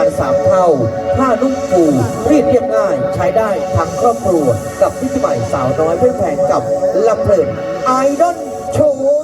านสามเท่า ผ้านุ่มฟูรีดเรียบง่าย ใช้ได้ทั้งครอบครัว กับพิธีใหม่สาวน้อยเพื่อนแพงกับลำเพลินไอดอลโชว์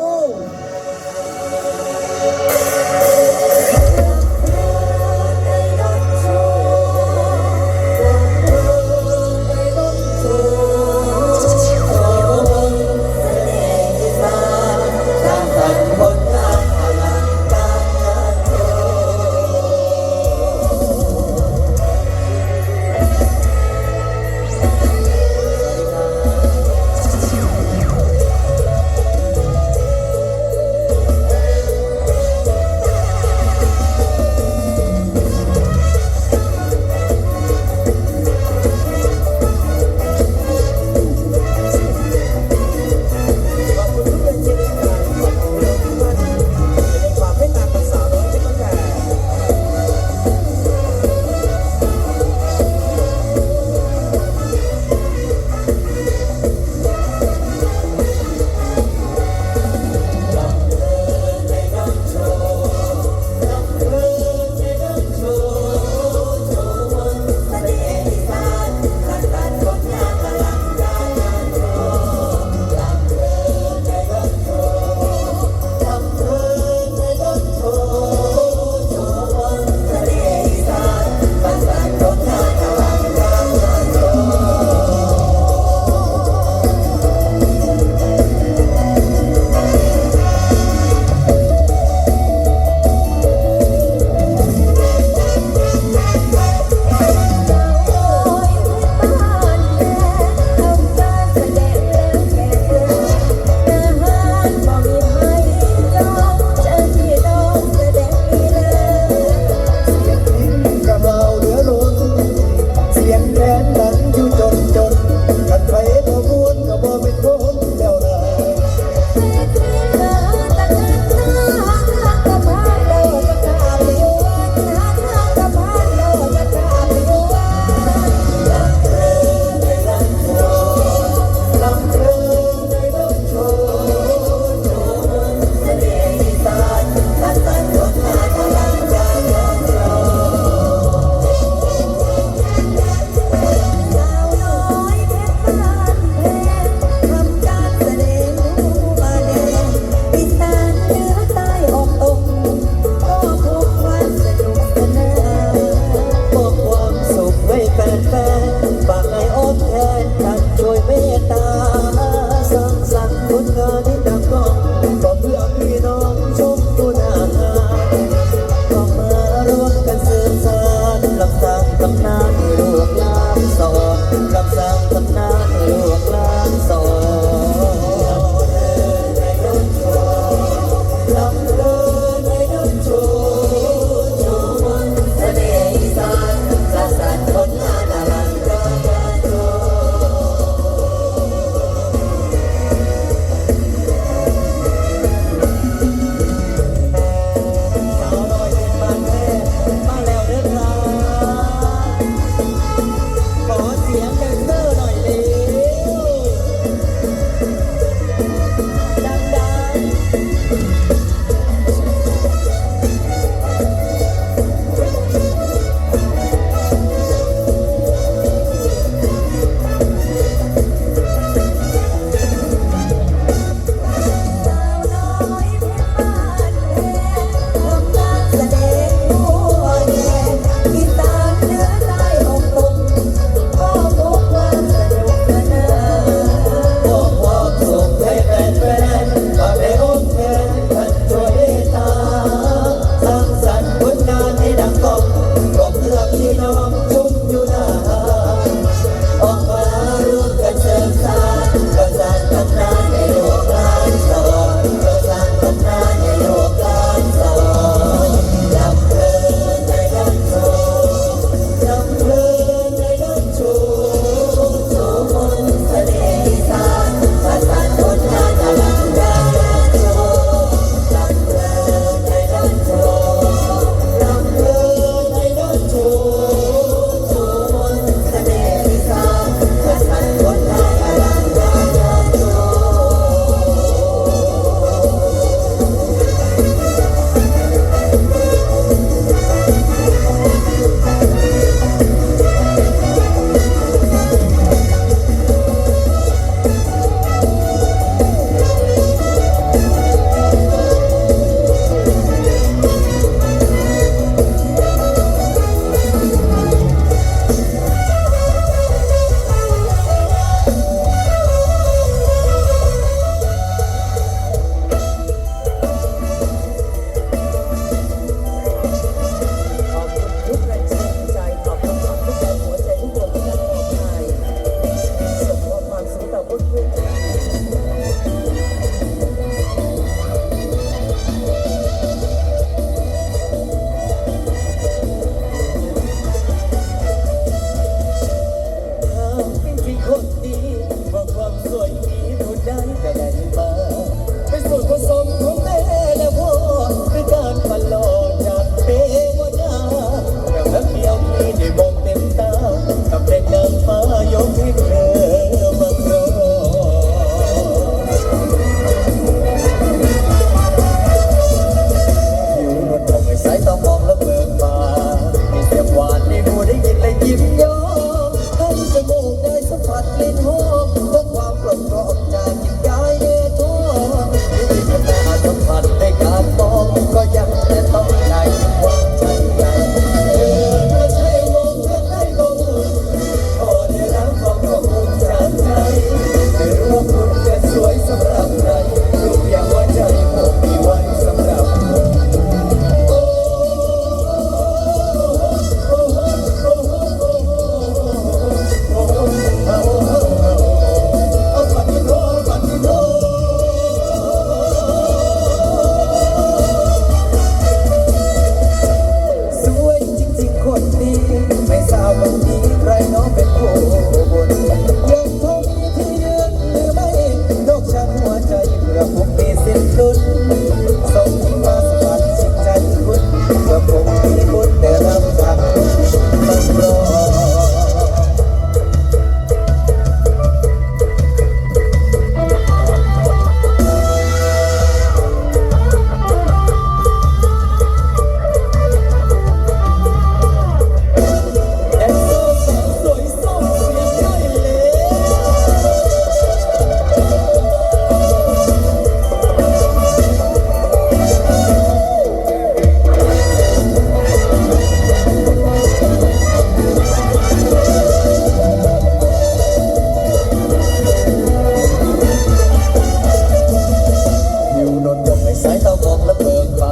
สายตาบอกและเบิกไป